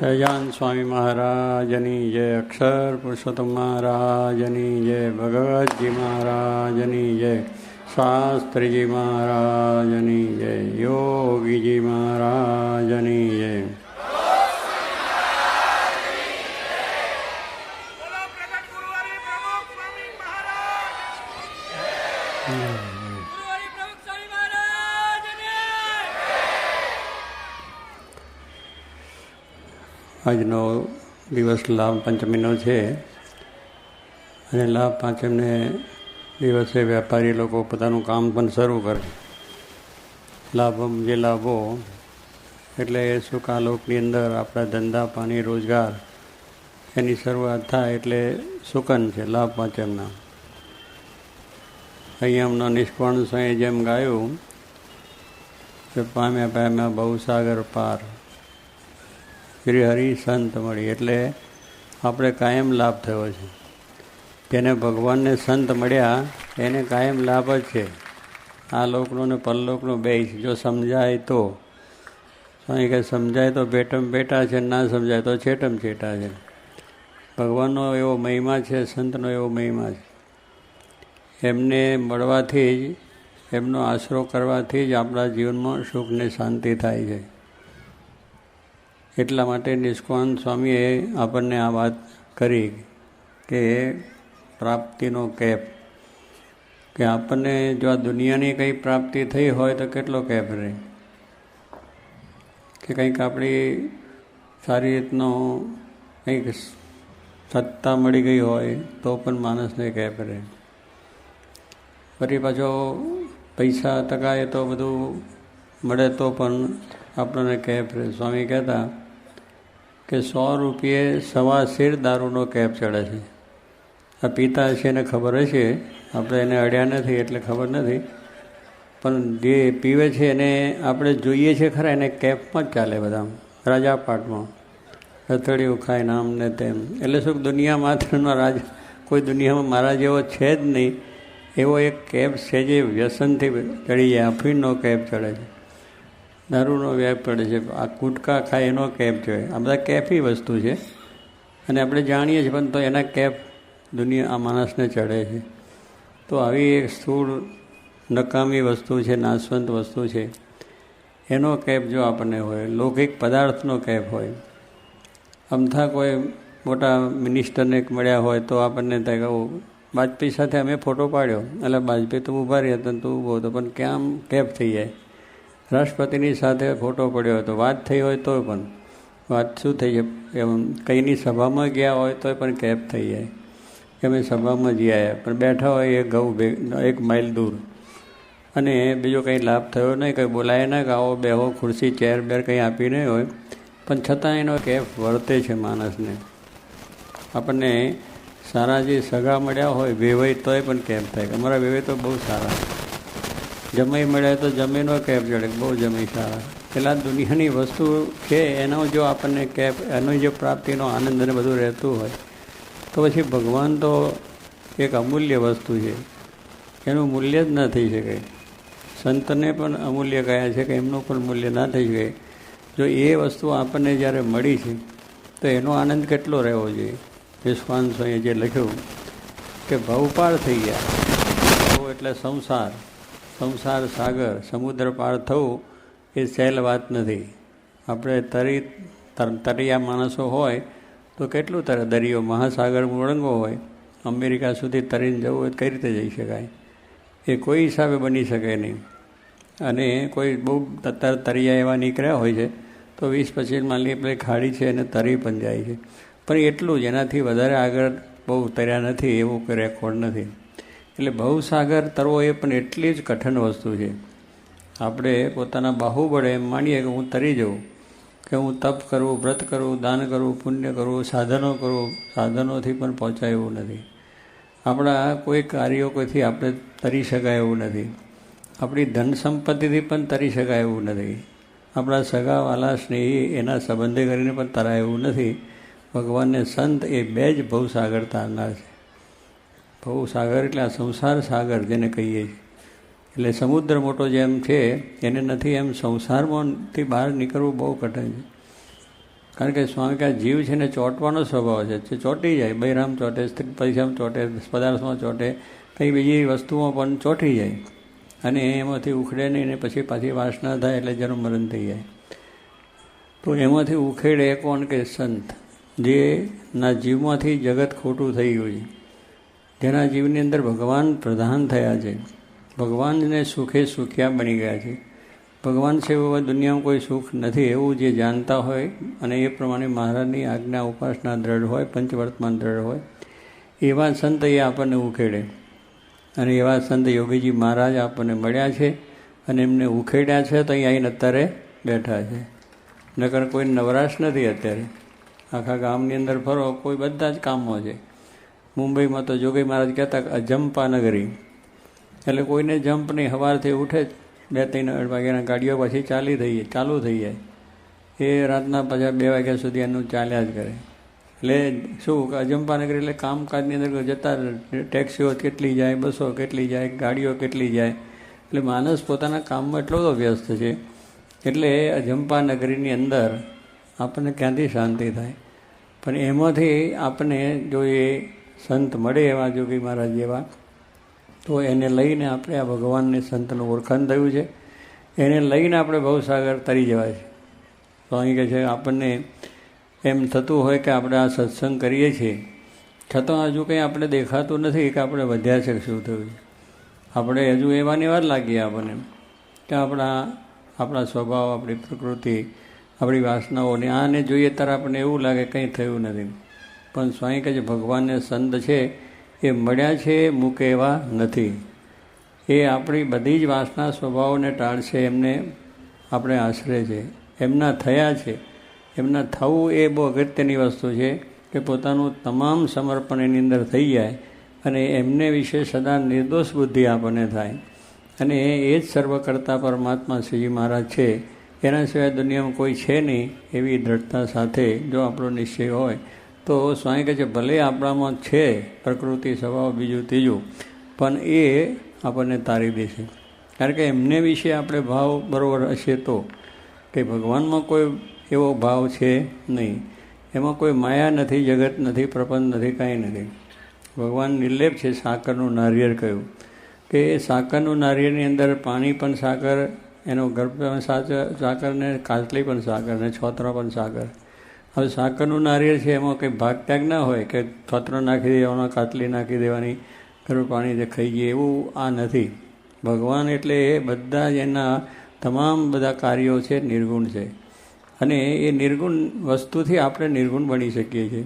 સહજાન સ્વામી મહારાજની જય અક્ષર પુરુષોત્તમ મહારાજની જય ભગવતજી મહારાજની જય શાસ્ત્રીજી મહારાજની જય યોગીજી મહારાજની જય આજનો દિવસ લાભ પંચમીનો છે. અને લાભ પાંચમને દિવસે વેપારી લોકો પોતાનું કામ પણ શરૂ કરે. લાભ જે લાભો, એટલે એ સુકાલોકની અંદર આપણા ધંધા, પાણી, રોજગાર, એની શરૂઆત થાય એટલે સુકન છે, લાભ પાંચમના. અહીંયા હમણાં નિષ્કોણ સાંઈ જેમ ગાયું કે પામ્યા પામ્યા બહુ સાગર પાર. શ્રી હરિ સંત મળી. એટલે આપણે કાયમ લાભ થયો છે. જેને ભગવાનને સંત મળ્યા, એને કાયમ લાભ જ છે. આ લોકનો ને પરલોકનો બે જો સમજાય તો. કે સમજાય તો બેટમ બેટા છે, ના સમજાય તો છેટમ છેટા છે. ભગવાનનો એવો મહિમા છે, સંતનો એવો મહિમા છે. એમને મળવાથી જ, એમનો આશરો કરવાથી જ આપણા જીવનમાં સુખ ને શાંતિ થાય છે. એટલા માટે નિષ્કોણ સ્વામીએ આપણને આ વાત કરી કે પ્રાપ્તિનો કેપ. કે આપણને જો આ દુનિયાની કંઈ પ્રાપ્તિ થઈ હોય તો કેટલો કેપ રહે? કે કંઈક આપણી સારી રીતનો કંઈક સત્તા મળી ગઈ હોય તો પણ માણસને કેપ રહે. ફરી પાછો પૈસા ટકાય તો બધું મળે તો પણ આપણને રહે. સ્વામી કહેતા કે સો રૂપિયે સવા શેર દારૂનો કેપ ચડે છે. આ પીતા છે એને ખબર હશે. આપણે એને અડ્યા નથી એટલે ખબર નથી. પણ જે પીવે છે એને આપણે જોઈએ છે ખરા એને કેપમાં જ ચાલે બધા રાજાપાટમાં હથડિયું ખાય નામ ને તેમ. એટલે શું દુનિયા માત્રનો રાજા કોઈ દુનિયામાં મારા જેવો છે જ નહીં. એવો એક કેપ છે જે વ્યસનથી ચડી જાય. અફીણનો કેપ ચડે છે. દારૂનો વેપ પડે છે. આ ગુટકા ખાય એનો કેપ છે. આ બધા કેફી વસ્તુ છે. અને આપણે જાણીએ છીએ, પણ તો એના કેફ દુનિયા, આ માણસને ચડે છે. તો આવી એક સ્થૂળ, નકામી વસ્તુ છે, નાશવંત વસ્તુ છે. એનો કેપ જો આપણને હોય, લૌકિક પદાર્થનો કેપ હોય, અમથા કોઈ મોટા મિનિસ્ટરને મળ્યા હોય, તો આપણને થાય કે વાજપેયી સાથે અમે ફોટો પાડ્યો. એટલે વાજપેયી તો ઊભા રહ્યા તો ઊભો હતો, પણ ક્યાં કેપ થઈ જાય? રાષ્ટ્રપતિની સાથે ફોટો પડ્યો હતો વાત થઈ હોય તો પણ. વાત શું થઈ જાય? એમ કંઈની સભામાં ગયા હોય તોય પણ કેપ થઈ જાય. કે અમે સભામાં આવ્યા પણ બેઠા હોય એ ઘઉં એક માઇલ દૂર. અને બીજો કંઈ લાભ થયો નહીં, કંઈ બોલાય ના આવો બેહો, ખુરશી, ચેર બેર કંઈ આપી નહીં હોય. પણ છતાં એનો કેપ વર્તે છે માણસને. આપણને સારા જે સગા મળ્યા હોય વેવાય તોય પણ કેપ થાય? અમારા વેવાય તો બહુ સારા. જમાઈ મળે તો જમીનો કેપ જડે, બહુ જમી સારા પેલા દુનિયાની વસ્તુ છે, એનો જો આપણને કેપ, એનો જો પ્રાપ્તિનો આનંદ અને બધું રહેતું હોય, તો પછી ભગવાન તો એક અમૂલ્ય વસ્તુ છે. એનું મૂલ્ય જ ન થઈ શકે. સંતને પણ અમૂલ્ય કહ્યા છે કે એમનું પણ મૂલ્ય ના થઈ શકે. જો એ વસ્તુ આપણને જ્યારે મળી છે, તો એનો આનંદ કેટલો રહેવો જોઈએ? વિશ્વાન સ્વામીએ જે લખ્યું કે ભવપાળ થઈ ગયા. એટલે સંસાર. સંસાર સાગર, સમુદ્ર પાર થવું એ સહેલ વાત નથી. આપણે તરી તરિયા માણસો હોય તો કેટલું તરે? દરિયો મહાસાગર મુળંગો હોય, અમેરિકા સુધી તરીને જવું હોય કઈ રીતે જઈ શકાય? એ કોઈ હિસાબે બની શકે નહીં. અને કોઈ બહુ તર, તરિયા એવા નીકળ્યા હોય છે, તો વીસ પચીસ માલની પેલી ખાડી છે અને તરી પણ જાય છે. પણ એટલું જ, એનાથી વધારે આગળ બહુ તર્યા નથી, એવું કોઈ રેકોર્ડ નથી. એટલે ભવસાગર તરવો એ પણ એટલી જ કઠિન વસ્તુ છે. આપણે પોતાના બાહુબળે એમ માનીએ કે હું તરી જાઉં, કે હું તપ કરું, વ્રત કરું, દાન કરું, પુણ્ય કરું, સાધનો કરું, સાધનોથી પણ પહોંચાય એવું નથી. આપણા કોઈ કાર્યો કોઈથી આપણે તરી શકાય એવું નથી. આપણી ધન સંપત્તિથી પણ તરી શકાય એવું નથી. આપણા સગાવાલા સ્નેહી એના સંબંધે કરીને પણ તરાય એવું નથી. ભગવાનને સંત એ બે જ ભવસાગર તારનાર છે. ભવસાગર એટલે આ સંસાર સાગર જેને કહીએ. એટલે સમુદ્ર મોટો જેમ છે, એને નથી એમ સંસારમાંથી બહાર નીકળવું બહુ કઠિન છે. કારણ કે સ્વામી કે આ જીવ છે ને ચોંટવાનો સ્વભાવ છે. જે ચોંટી જાય બૈરામ ચોંટે પૈસામાં ચોંટે, પદાર્થમાં ચોંટે, કંઈ બીજી વસ્તુમાં પણ ચોંટી જાય. અને એમાંથી ઉખડે નહીં ને પછી પાછી વાસના થાય એટલે જન્મ મરણ થઈ જાય. તો એમાંથી ઉખેડે કોણ કે સંત? જે ના જીવમાંથી જગત ખોટું થઈ ગયું છે. જેના જીવની અંદર ભગવાન પ્રધાન થયા છે. ભગવાનને સુખે સુખિયા બની ગયા છે. ભગવાન એવું દુનિયામાં કોઈ સુખ નથી એવું જે જાણતા હોય અને એ પ્રમાણે મહારાજની આજ્ઞા ઉપાસના દ્રઢ હોય, પંચવર્તમાન દ્રઢ હોય, એવા સંત એ આપણને ઉખેડે. અને એવા સંત યોગીજી મહારાજ આપણને મળ્યા છે અને એમને ઉખેડ્યા છે તો અહીં અત્યારે બેઠા છે. નકર કોઈ નવરાશ નથી અત્યારે. આખા ગામની અંદર ફરો, કોઈ બધા જ કામો છે. મુંબઈમાં તો જોગી મહારાજ કહેતા કે અજંપા નગરી. એટલે કોઈને જમ્પ નહીં, સવારથી ઉઠે જ બે ત્રણ અઢ વાગ્યાના ગાડીઓ પછી ચાલી થઈ ચાલુ થઈ જાય. એ રાતના પાછા બે વાગ્યા સુધી એનું ચાલ્યા જ કરે. એટલે શું અજંપા નગરી એટલે કામકાજની અંદર જતા ટેક્સીઓ કેટલી જાય, બસો કેટલી જાય, ગાડીઓ કેટલી જાય. એટલે માણસ પોતાના કામમાં એટલો બધો વ્યસ્ત છે. એટલે અજંપા નગરીની અંદર આપણને ક્યાંથી શાંતિ થાય? પણ એમાંથી આપણે જો એ સંત મળે એવા જોગી મહારાજ જેવા, તો એને લઈને આપણે આ ભગવાનને સંતનું ઓળખાણ થયું છે. એને લઈને આપણે ભવસાગર તરી જવાય છે. તો અહીં કહે છે, આપણને એમ થતું હોય કે આપણે આ સત્સંગ કરીએ છીએ, છતાં હજુ કંઈ આપણે દેખાતું નથી કે આપણે વધ્યા છે, શું થયું આપણે હજુ એવાની વાર લાગીએ આપણને. કે આપણા આપણા સ્વભાવ, આપણી પ્રકૃતિ, આપણી વાસનાઓને આને જોઈએ ત્યારે આપણને એવું લાગે કંઈ થયું નથી. પણ સ્વાઈ કહે છે, ભગવાનને સંત છે, એ મળ્યા છે, મૂકે એવા નથી. એ આપણી બધી જ વાસના સ્વભાવોને ટાળશે, એમને આપણે આશરે છે. એમના થયા છે. એમના થવું એ બહુ અગત્યની વસ્તુ છે કે પોતાનું તમામ સમર્પણ એની અંદર થઈ જાય અને એમને વિશે સદા નિર્દોષ બુદ્ધિ આપણને થાય. અને એ જ સર્વ કરતા પરમાત્મા શ્રીજી મહારાજ છે. એના સિવાય દુનિયામાં કોઈ છે નહીં એવી દ્રઢતા સાથે જો આપણો નિશ્ચય હોય તો સ્વામી કહે છે, ભલે આપણામાં છે પ્રકૃતિ, સ્વભાવ, બીજું ત્રીજું, પણ એ આપણને તારી દેશે. કારણ કે એમને વિશે આપણે ભાવ બરાબર હશે તો કે ભગવાનમાં કોઈ એવો ભાવ છે નહીં. એમાં કોઈ માયા નથી, જગત નથી, પ્રપંચ નથી, કાંઈ નથી. ભગવાન નિર્લેપ છે સાકરનું નારિયેળ કહ્યું કે એ સાકરનું નારિયેળની અંદર પાણી પણ સાકર, એનો ગર્ભ પણ સાકર ને કાચલી પણ સાકર ને છોતરા પણ સાકર. હવે સાકરનું નારિયેળ છે, એમાં કંઈ ભાગ ત્યાગ ના હોય કે છોતરો નાખી દેવાનો, કાતલી નાખી દેવાની, ગરમ પાણી જે ખાઈ ગઈ એવું આ નથી. ભગવાન એટલે એ બધા જ એના તમામ બધા કાર્યો છે, નિર્ગુણ છે. અને એ નિર્ગુણ વસ્તુથી આપણે નિર્ગુણ બની શકીએ છીએ.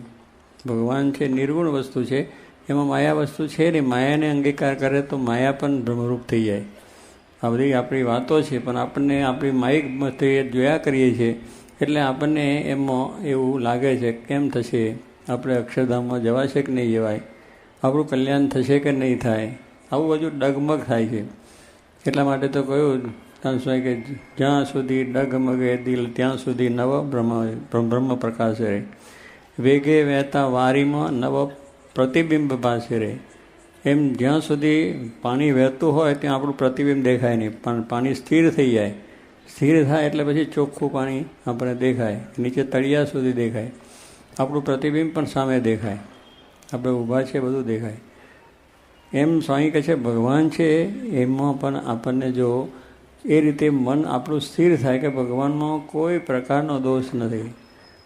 ભગવાન છે, નિર્ગુણ વસ્તુ છે. એમાં માયા વસ્તુ છે ને, માયાને અંગીકાર કરે તો માયા પણ ભ્રમરૂપ થઈ જાય. આ બધી આપણી વાતો છે, પણ આપણને આપણી માઇક જોયા કરીએ છીએ એટલે આપણને એમાં એવું લાગે છે, કેમ થશે? આપણે અક્ષરધામમાં જવાશે કે નહીં જવાય? આપણું કલ્યાણ થશે કે નહીં થાય? આવું બધું ડગમગ થાય છે. એટલા માટે તો કહ્યું ત્યાં કે, જ્યાં સુધી ડગમગે દિલ, ત્યાં સુધી નવ બ્રહ્મ બ્રહ્મ પ્રકાશ રહે. વેગે વહેતા વારીમાં નવ પ્રતિબિંબ પાસે રહે. એમ જ્યાં સુધી પાણી વહેતું હોય, ત્યાં આપણું પ્રતિબિંબ દેખાય નહીં. પણ પાણી સ્થિર થઈ જાય. સ્થિર થાય એટલે પછી ચોખ્ખું પાણી આપણે દેખાય. નીચે તળિયા સુધી દેખાય. આપણું પ્રતિબિંબ પણ સામે દેખાય. આપણે ઊભા છે બધું દેખાય. એમ સ્વામી કહે છે, ભગવાન છે, એમાં પણ આપણને જો એ રીતે મન આપણું સ્થિર થાય કે ભગવાનમાં કોઈ પ્રકારનો દોષ નથી,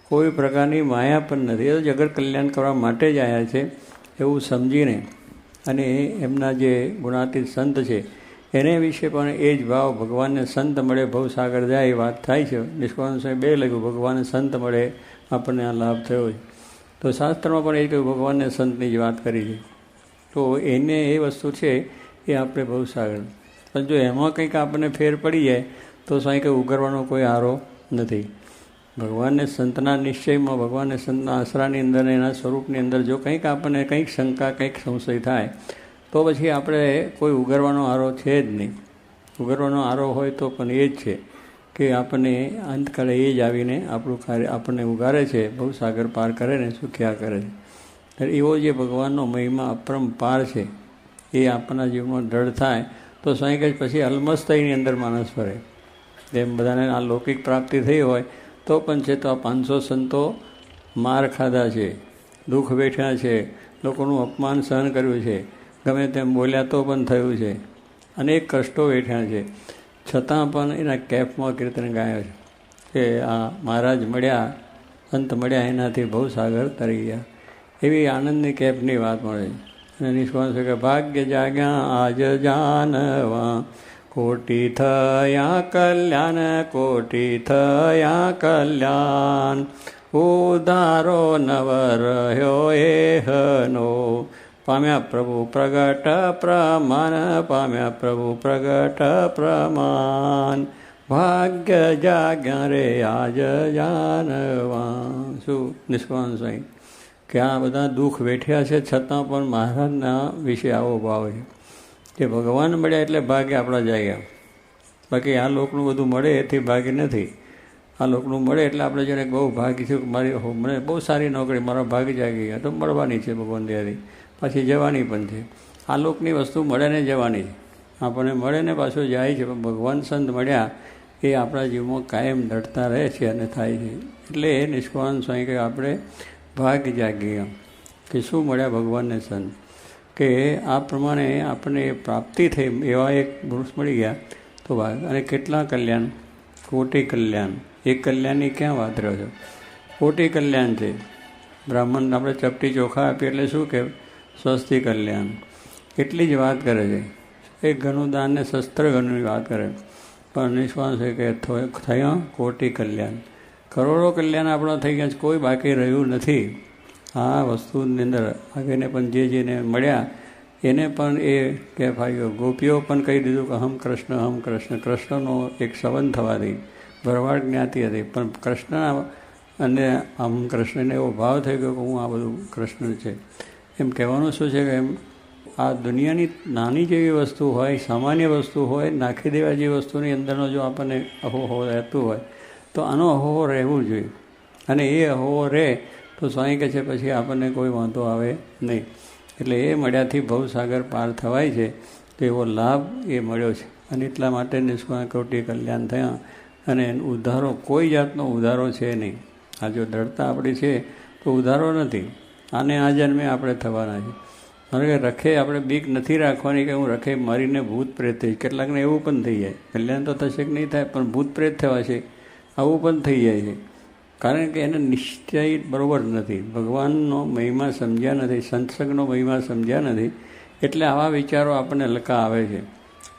કોઈ પ્રકારની માયા પણ નથી. એ તો જગત કલ્યાણ કરવા માટે જ આવ્યા છે, એવું સમજીને. અને એમના જે ગુણાતીત સંત છે એને વિશે પણ એ જ ભાવ ભગવાનને સંત મળે, ભવસાગર જાય, એ વાત થાય છે. નિષ્કાન સ્વામી બે લખ્યું, ભગવાનને સંત મળે, આપણને આ લાભ થયો છે. તો શાસ્ત્રમાં પણ એ કહ્યું, ભગવાનને સંતની જ વાત કરી છે. તો એને એ વસ્તુ છે, એ આપણે ભવસાગર. પણ જો એમાં કંઈક આપણને ફેર પડી જાય, તો સ્વાઈ કંઈ ઉગરવાનો કોઈ આરો નથી. ભગવાનને સંતના નિશ્ચયમાં, ભગવાનને સંતના આશરાની અંદર, એના સ્વરૂપની અંદર જો કંઈક આપણને કંઈક શંકા, કંઈક સંશય થાય તો પછી આપણે કોઈ ઉઘરવાનો આરો છે જ નહીં. ઉઘરવાનો આરો હોય તો પણ એ જ છે કે આપણને અંતકાળે એ જ આવીને આપણું કાર્ય આપણને ઉગારે છે, બહુ સાગર પાર કરે ને સુખ્યા કરે છે. એવો જે ભગવાનનો મહિમા અપરંપાર છે, એ આપણા જીવનમાં દ્રઢ થાય, તો સાંઈ જ પછી અલમસ્તઈની અંદર માણસ ફરે. જેમ બધાને આ લૌકિક પ્રાપ્તિ થઈ હોય, તો પણ છે તો આ પાંચસો સંતો માર ખાધા છે, દુઃખ વેઠ્યા છે, લોકોનું અપમાન સહન કર્યું છે. ગમે તેમ બોલ્યા તો પણ થયું છે. અનેક કષ્ટો વેઠ્યા છે. છતાં પણ એના કેફમાં કીર્તન ગાયો છે. કે આ મહારાજ મળ્યા અંત મળ્યા એનાથી બહુ સાગર તરી ગયા. એવી આનંદની કેફની વાત મળે છે. અને નિષ્કાળ છે કે ભાગ્ય જાગ્યા, આજ જાનવા. કોટી થયા કલ્યાણ, કોટી થયા કલ્યાણ. ઉધારો નવ રહ્યો એ હનો પામ્યા પ્રભુ પ્રગટ પ્રમાન પામ્યા પ્રભુ પ્રગટ પ્રમાન ભાગ્ય જાગ્યા રે, આજ જાનવા શું નિષ્કાળ સ્વાઈ કે આ બધા દુઃખ વેઠ્યા છે, છતાં પણ મહારાજના વિશે આવો ભાવ છે. કે ભગવાન મળ્યા એટલે ભાગ્ય આપણા જાગ્યા. બાકી આ લોકનું બધું મળે એથી ભાગ્ય નથી. આ લોકનું મળે એટલે આપણે જેને બહુ ભાગ્ય છે મારી મને બહુ સારી નોકરી, મારો ભાગ જાગી ગયા, તો મળવાની છે ભગવાન દયાથી. પાછી જવાની પણ છે. આ લોકની વસ્તુ મળે ને જવાની આપણને મળે ને પાછું જાય છે, પણ ભગવાન સંત મળ્યા એ આપણા જીવમાં કાયમ ડરતા રહે છે અને થાય છે. એટલે એ નિષ્કાળ સ્વામી કે આપણે ભાગ જાગીએ કે શું મળ્યા ભગવાનને સંત? કે આ પ્રમાણે આપણને પ્રાપ્તિ થઈ, એવા એક પુરુષ મળી ગયા, તો ભાગ. અને કેટલા કલ્યાણ? કોટી કલ્યાણ. એક કલ્યાણની ક્યાં વાત રહ્યો છો? કોટી કલ્યાણ છે. બ્રાહ્મણ આપણે ચપટી ચોખા આપીએ એટલે શું કે સ્વસ્તિ કલ્યાણ એટલી જ વાત કરે છે. એક ઘણું દાન ને શસ્ત્ર ઘણું વાત કરે. પણ નિશ્વાસ છે કે થયા, કોટી કલ્યાણ. કરોડો કલ્યાણ આપણા થઈ ગયા છે, કોઈ બાકી રહ્યું નથી. આ વસ્તુની અંદર આગળને પણ જે જેને મળ્યા, એને પણ એ કે ભાઈઓ ગોપીઓ પણ કહી દીધું કે હમ કૃષ્ણ હમ કૃષ્ણ. કૃષ્ણનો એક સંબંધ થવાથી ભરવાડ જ્ઞાતિ હતી. પણ કૃષ્ણના અને આમ કૃષ્ણને એવો ભાવ થઈ ગયો કે હું આ બધું કૃષ્ણ છે. એમ કહેવાનું શું છે કે એમ આ દુનિયાની નાની જેવી વસ્તુ હોય, સામાન્ય વસ્તુ હોય, નાખી દેવા જેવી વસ્તુની અંદરનો જો આપણને અહોહો રહેતું હોય, તો આનો અહોહો રહેવું જોઈએ. અને એ અહોહો રહે તો સ્વાઈ કહે છે પછી આપણને કોઈ વાંધો આવે નહીં. એટલે એ મળ્યાથી ભવસાગર પાર થવાય છે, તો એવો લાભ એ મળ્યો છે. અને એટલા માટે નિષ્કાળ કોટી કલ્યાણ થયા. અને ઉધારો કોઈ જાતનો ઉધારો છે નહીં. આ જો દ્રઢતા આપણી છે, તો ઉધારો નથી. આને આ જન્મે આપણે થવાના છે. મારે કે રખે આપણે બીક નથી રાખવાની કે હું રખે મારીને ભૂત પ્રેત થઈશ. કેટલાકને એવું પણ થઈ જાય. કલ્યાણ તો થશે કે નહીં થાય, પણ ભૂત પ્રેત થવા છે. આવું પણ થઈ જાય છે. કારણ કે એને નિશ્ચય બરાબર નથી. ભગવાનનો મહિમા સમજ્યા નથી સંસગનો મહિમા સમજ્યા નથી, એટલે આવા વિચારો આપણને લકા આવે છે.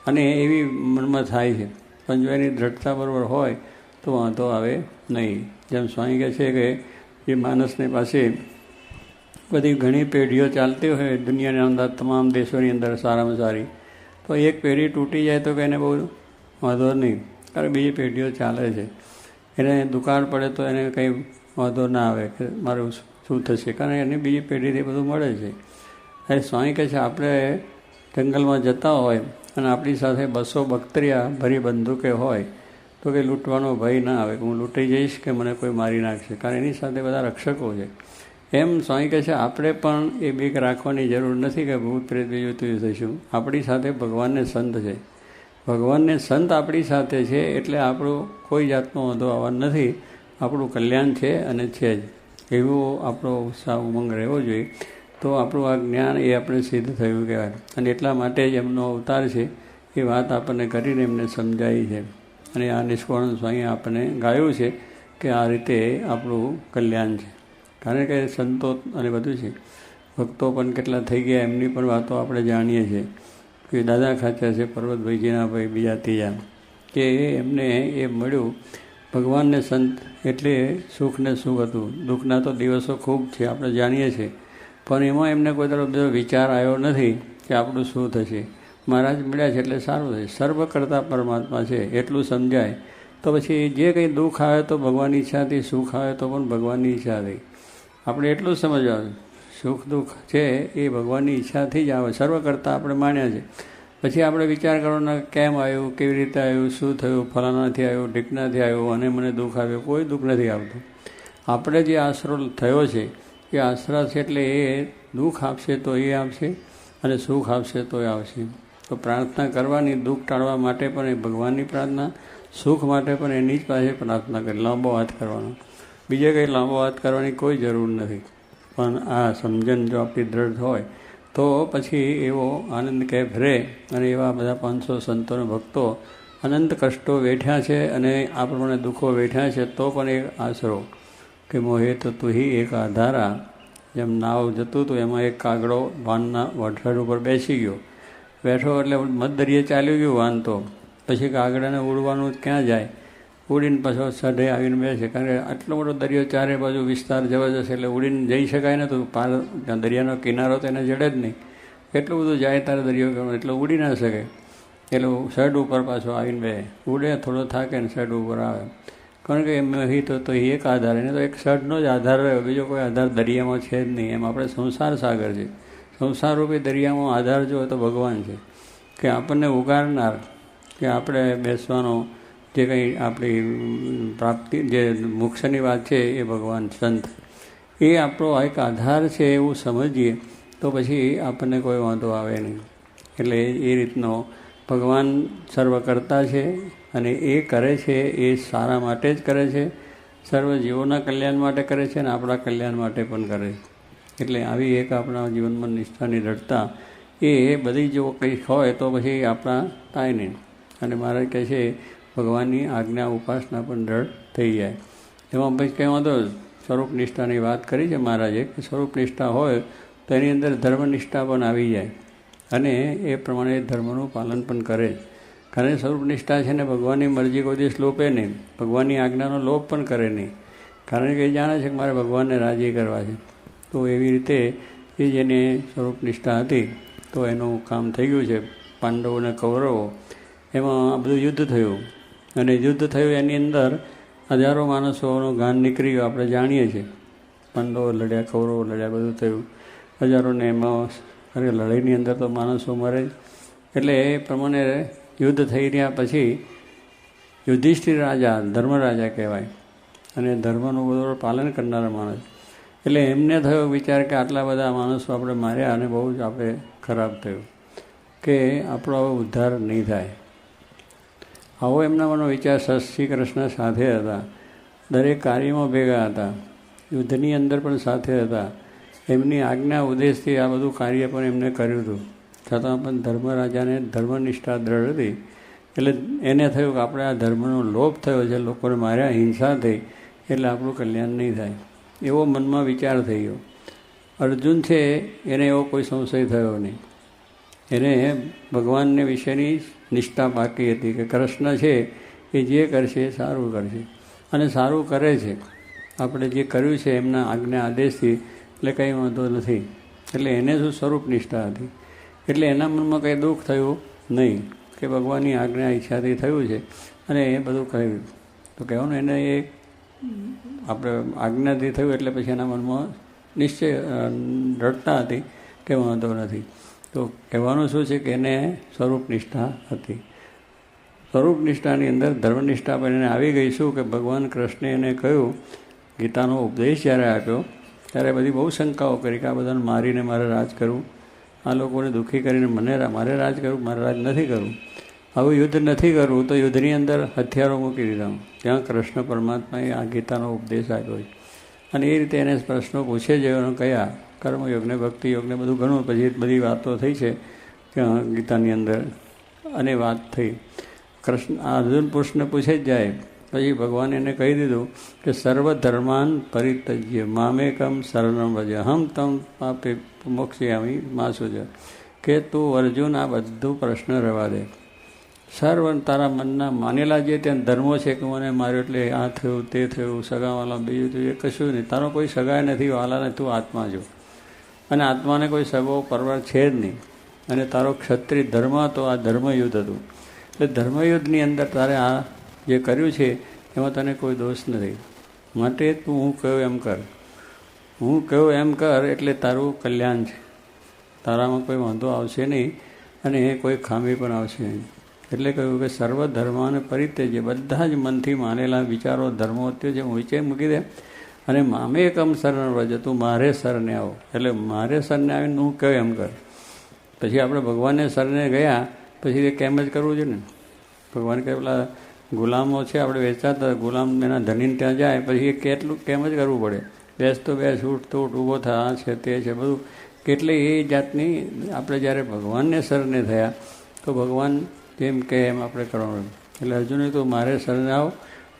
અને એવી મનમાં થાય છે. પણ જો દ્રઢતા બરાબર હોય, તો વાંધો આવે નહીં. જેમ સ્વામી કહે છે કે એ માણસને પાસે બધી ઘણી પેઢીઓ ચાલતી હોય, દુનિયાની અંદર તમામ દેશોની અંદર સારામાં સારી. તો એક પેઢી તૂટી જાય તો એને બહુ વાંધો નહીં. કારણ બીજી પેઢીઓ ચાલે છે. એને દુકાળ પડે તો એને કંઈ વાંધો ના આવે કે મારું શું થશે. કારણ એની બીજી પેઢીથી બધું મળે છે. એ સ્વામી કહે છે, આપણે જંગલમાં જતા હોય અને આપણી સાથે બસો બક્તરિયા ભરી બંદૂકે હોય, તો કે લૂંટવાનો ભય ના આવે. હું લૂંટી જઈશ કે મને કોઈ મારી નાખશે. કારણ એની સાથે બધા રક્ષકો છે. એમ સ્વામી કહે છે, આપણે પણ એ બીક રાખવાની જરૂર નથી કે ભૂત પ્રેત બીજું તું થઈશું. આપણી સાથે ભગવાનને સંત છે. ભગવાનને સંત આપણી સાથે છે એટલે આપણો કોઈ જાતનો વાંધો આવવા નથી. આપણું કલ્યાણ છે અને છે જ. એવો આપણો ઉત્સાહ ઉમંગ રહેવો જોઈએ. તો આપણું આ જ્ઞાન એ આપણે સિદ્ધ થયું કહેવાય. અને એટલા માટે જ એમનો અવતાર છે. એ વાત આપણને કરીને એમને સમજાવી છે. અને આ નિષ્કોણ સ્વામી આપણને ગાયું છે કે આ રીતે આપણું કલ્યાણ છે. કારણ કે સંતો અને બધું છે. ભક્તો પણ કેટલા થઈ ગયા, એમની પણ વાતો આપણે જાણીએ છીએ. કે દાદા ખાચા છે પર્વતભાઈજીના ભાઈ, બીજા ત્રીજા. કે એમને એ મળ્યું, ભગવાનને સંત એટલે સુખ ને સુખ હતું. દુઃખના તો દિવસો ખૂબ છે, આપણે જાણીએ છીએ. પણ એમાં એમને કોઈ તરફ બધો વિચાર આવ્યો નથી કે આપણું શું થશે. મહારાજ મળ્યા છે એટલે સારું થશે. સર્વ કરતા પરમાત્મા છે, એટલું સમજાય. તો પછી જે કંઈ દુઃખ આવે તો ભગવાનની ઈચ્છાથી, સુખ આવે તો પણ ભગવાનની ઈચ્છાથી. આપણે એટલું સમજવાનું. સુખ દુઃખ છે એ ભગવાનની ઈચ્છાથી જ આવે. સર્વ કરતાં આપણે માન્યા છે પછી આપણે વિચાર કરવાનો કેમ આવ્યું, કેવી રીતે આવ્યું, શું થયું, ફલાણાથી આવ્યું, ઢીકનાથી આવ્યું, અને મને દુઃખ આવ્યું. કોઈ દુઃખ નથી આવતું. આપણે જે આશરો થયો છે, એ આશરા છે એટલે એ દુઃખ આપશે તો એ આપશે અને સુખ આપશે તો એ આવશે. તો પ્રાર્થના કરવાની, દુઃખ ટાળવા માટે પણ એ ભગવાનની પ્રાર્થના, સુખ માટે પણ એની જ પાસે પ્રાર્થના કરી. લાંબો હાથ કરવાનો. બીજે કંઈ લાંબો વાત કરવાની કોઈ જરૂર નથી. પણ આ સમજણ જો આપણી દ્રઢ હોય, તો પછી એવો આનંદ કેફ રહે અને એવા બધા પાંચસો સંતોને ભક્તો અનંત કષ્ટો વેઠ્યા છે અને આ પ્રમાણે દુઃખો વેઠ્યા છે, તો પણ એક આશરો કે મોહે તો તુહી એક આધારા. જેમ નાવ જતું હતું, એમાં એક કાગડો વાનના વઠાડ ઉપર બેસી ગયો. બેઠો એટલે મધદરિયે ચાલ્યું ગયું વાન તો. પછી કાગડાને ઉડવાનું ક્યાં જાય? ઉડીને પાછો સઢે આવીને બેસે. કારણ કે આટલો મોટો દરિયો ચારે બાજુ વિસ્તાર જબરજસ્ત એટલે ઉડીને જઈ શકાય ને તો પાર દરિયાનો કિનારો તો એને જડે જ નહીં. એટલું બધું જાય તારે દરિયો કરવાનો એટલે ઉડી ના શકે. એટલે શર્ટ ઉપર પાછો આવીને બે. ઉડે, થોડો થાકે ને શર્ટ ઉપર આવે. કારણ કે એમ અહીં તો તો એક આધાર, એને તો એક શર્ટનો જ આધાર રહ્યો. બીજો કોઈ આધાર દરિયામાં છે જ નહીં. એમ આપણે સંસાર સાગર છે. સંસાર રૂપી દરિયામાં આધાર જો તો ભગવાન છે. કે આપણને ઉગારનાર કે આપણે બેસવાનો જે કંઈ આપણી પ્રાપ્તિ, જે મોક્ષની વાત છે એ ભગવાન સંત. એ આપણો એક આધાર છે એવું સમજીએ તો પછી આપણને કોઈ વાંધો આવે નહીં. એટલે એ રીતનો ભગવાન સર્વ કરતા છે અને એ કરે છે, એ સારા માટે જ કરે છે, સર્વ જીવોના કલ્યાણ માટે કરે છે અને આપણા કલ્યાણ માટે પણ કરે છે. એટલે આવી એક આપણા જીવનમાં નિષ્ઠાની રડતા એ બધી જો કંઈક હોય તો પછી આપણા થાય નહીં. અને મહારાજ કહે છે ભગવાનની આજ્ઞા, ઉપાસના પણ દ્રઢ થઈ જાય. એમાં પછી કંઈ વાંધો સ્વરૂપ નિષ્ઠાની વાત કરી છે મહારાજે કે સ્વરૂપ નિષ્ઠા હોય તો એની અંદર ધર્મનિષ્ઠા પણ આવી જાય. અને એ પ્રમાણે ધર્મનું પાલન પણ કરે કારણ સ્વરૂપ નિષ્ઠા છે ને ભગવાનની મરજી કોઈ દિવસ લોપે નહીં. ભગવાનની આજ્ઞાનો લોપ પણ કરે નહીં. કારણ કે એ જાણે છે કે મારે ભગવાનને રાજી કરવા છે. તો એવી રીતે એ જેને સ્વરૂપ નિષ્ઠા હતી. તો એનું કામ થઈ ગયું છે. પાંડવો અને કૌરવો. એમાં આ બધું યુદ્ધ થયું. અને યુદ્ધ થયું એની અંદર હજારો માણસોનું ગાન નીકળી ગયું. આપણે જાણીએ છીએ. પંડવો લડ્યા, કૌરવો લડ્યા, બધું થયું. હજારોને એમાં અરે, લડાઈની અંદર તો માણસો મરે એટલે એ પ્રમાણે યુદ્ધ થઈ રહ્યા પછી યુધિષ્ઠિર રાજા ધર્મરાજા કહેવાય. અને ધર્મનું બધું પાલન કરનારા માણસ. એટલે એમને થયો વિચાર કે આટલા બધા માણસો આપણે માર્યા અને બહુ જ આપણે ખરાબ થયું. કે આપણો ઉદ્ધાર નહીં થાય. આવો એમના મનો વિચાર શ્રી કૃષ્ણ સાથે હતા. દરેક કાર્યમાં ભેગા હતા. યુદ્ધની અંદર પણ સાથે હતા. એમની આજ્ઞા, ઉદ્દેશથી આ બધું કાર્ય પણ એમને કર્યું હતું. છતાં પણ ધર્મરાજાને ધર્મનિષ્ઠા દ્રઢ હતી. એટલે એને થયું કે આપણે આ ધર્મનો લોભ થયો છે, લોકોને માર્યા, હિંસા થઈ, એટલે આપણું કલ્યાણ નહીં થાય. એવો મનમાં વિચાર થઈ ગયો અર્જુન છે, એને એવો કોઈ સંશય થયો નહીં. એને ભગવાનને વિશેની નિષ્ઠા પાકી હતી કે કૃષ્ણ છે એ જે કરશે એ સારું કરશે. અને સારું કરે છે. આપણે જે કર્યું છે એમના આજ્ઞા આદેશથી એટલે કંઈ વાંધો નથી. એટલે એને શું સ્વરૂપ નિષ્ઠા હતી? એટલે એના મનમાં કંઈ દુઃખ થયું નહીં કે ભગવાનની આજ્ઞા ઈચ્છાથી થયું છે. અને એ બધું કહ્યું તો કહેવાનું એને એ આપણે આજ્ઞાથી થયું એટલે પછી એના મનમાં નિશ્ચય રડતા હતી કે વાંધો નથી. તો કહેવાનું શું છે કે એને સ્વરૂપ નિષ્ઠા હતી. સ્વરૂપ નિષ્ઠાની અંદર ધર્મનિષ્ઠા પણ આવી ગઈ શું કે ભગવાન કૃષ્ણે એને કહ્યું, ગીતાનો ઉપદેશ જ્યારે આપ્યો, ત્યારે બધી બહુ શંકાઓ કરી કે આ બધાને મારીને મારે રાજ કરવું. આ લોકોને દુઃખી કરીને મને મારે રાજ કરવું, મારે રાજ નથી કરવું. આવું યુદ્ધ નથી કરવું, તો યુદ્ધની અંદર હથિયારો મૂકી દીધા ત્યાં કૃષ્ણ પરમાત્માએ આ ગીતાનો ઉપદેશ આપ્યો છે. અને એ રીતે એને પ્રશ્નો પૂછે જેવાનો કયા કર્મયોગને ભક્તિયોગને બધું ઘણું પછી બધી વાતો થઈ છે ગીતાની અંદર. અને વાત થઈ. કૃષ્ણ અર્જુન પુરુષને પૂછે જ જાય. પછી ભગવાને એને કહી દીધું કે સર્વ ધર્માન પરિતજ્ય મામેકમ શરણમ વજ હમ તમ પાપે મોક્ષયામી માસુજ. કે તું અર્જુન, આ બધું પ્રશ્ન રહેવા દે. સર્વ તારા મનના માનેલા જે ત્યાં ધર્મો છે કે મને માર્યો એટલે આ થયું, તે થયું સગાવાલા બીજું થયું કશું નહીં. તારો કોઈ સગાય નથી, વાલાને તું આત્મા જો અને આત્માને કોઈ સગો પરવાર છે જ નહીં. અને તારો ક્ષત્રિય ધર્મ હતો આ ધર્મયુદ્ધ હતું. એટલે ધર્મયુદ્ધની અંદર તારે આ જે કર્યું છે, એમાં તને કોઈ દોષ નથી. માટે તું હું કહ્યું એમ કર. હું કહ્યું એમ કર એટલે તારું કલ્યાણ છે. તારામાં કોઈ વાંધો આવશે નહીં અને એ કોઈ ખામી પણ આવશે નહીં. એટલે કહ્યું કે સર્વ ધર્માને પરિત્યજ્ય. બધા જ મનથી માનેલા વિચારો, ધર્મો જે ઊંચે મૂકી દે અને મામે એકમ શરણ વ્રજ, તું મારે શરણે આવો. એટલે મારે શરણે આવીને હું કહ્યું એમ કર. પછી આપણે ભગવાનને શરણે ગયા, પછી એ કેમ જ કરવું છે ને? ભગવાન કહે, પેલા ગુલામો છે, આપણે વેચાતા, ગુલામ એના ધનીને ત્યાં જાય, પછી એ કેટલું, કેમ જ કરવું પડે? બેસ તો બેસ, ઉઠ તો ઉઠ, ઊભો થા, આ છે, તે છે, બધું. કેટલી એ જાતની આપણે જ્યારે ભગવાનને શરણે થયા, તો ભગવાન જેમ કહે એમ આપણે કરવાનું. એટલે અર્જુને તો મારે શરણે આવો.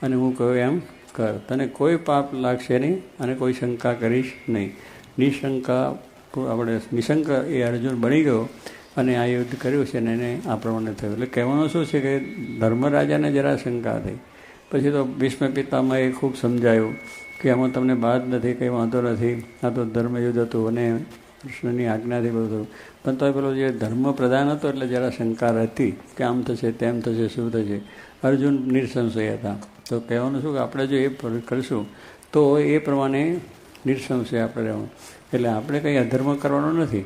અને હું કહ્યું, એમ કર તને કોઈ પાપ લાગશે નહીં અને કોઈ શંકા કરીશ નહીં. નિશંકા આપણે નિશંક એ અર્જુન બની ગયો અને આ યુદ્ધ કર્યું છે ને એને આ પ્રમાણે થયું. એટલે કહેવાનું શું છે કે ધર્મરાજાને જરા શંકા થઈ. પછી તો ભીષ્મ પિતામાં એ ખૂબ સમજાયું કે આમાં તમને બાદ નથી, કંઈ વાંધો નથી. આ તો ધર્મયુદ્ધ હતું અને કૃષ્ણની આજ્ઞાથી બધું પણ તો પેલો જે ધર્મ પ્રધાન હતો એટલે જરા શંકા હતી કે આમ થશે, તેમ થશે, શું થશે. અર્જુન નિર્સંશય હતા. તો કહેવાનું શું કે આપણે જો એ કરીશું, તો એ પ્રમાણે નિર્સંશય આપણે રહેવાનું. એટલે આપણે કંઈ અધર્મ કરવાનો નથી.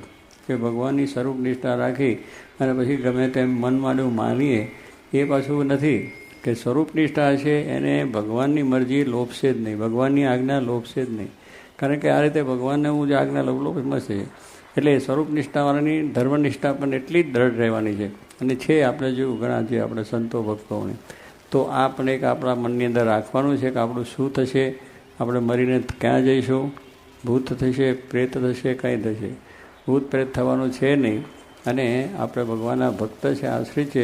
કે ભગવાનની સ્વરૂપ નિષ્ઠા રાખી અને પછી ગમે તેમ મન માંડ્યું માનીએ, એ પાછું નથી. કે સ્વરૂપ નિષ્ઠા છે એને ભગવાનની મરજી લોપશે જ નહીં. ભગવાનની આજ્ઞા લોપશે જ નહીં. કારણ કે આ રીતે ભગવાનને હું જે આજ્ઞા લોપ લોપ મળશે એટલે સ્વરૂપ નિષ્ઠાવાળાની ધર્મનિષ્ઠા પણ એટલી જ દ્રઢ રહેવાની છે. અને છે આપણે જોયું ઘણા જે આપણે સંતો ભક્તોને તો આ પણ એક આપણા મનની અંદર રાખવાનું છે કે આપણું શું થશે? આપણે મરીને ક્યાં જઈશું? ભૂત થશે, પ્રેત થશે, કંઈ થશે? ભૂત પ્રેત થવાનું છે નહીં. અને આપણે ભગવાનના ભક્ત છે, આશ્રિત છે.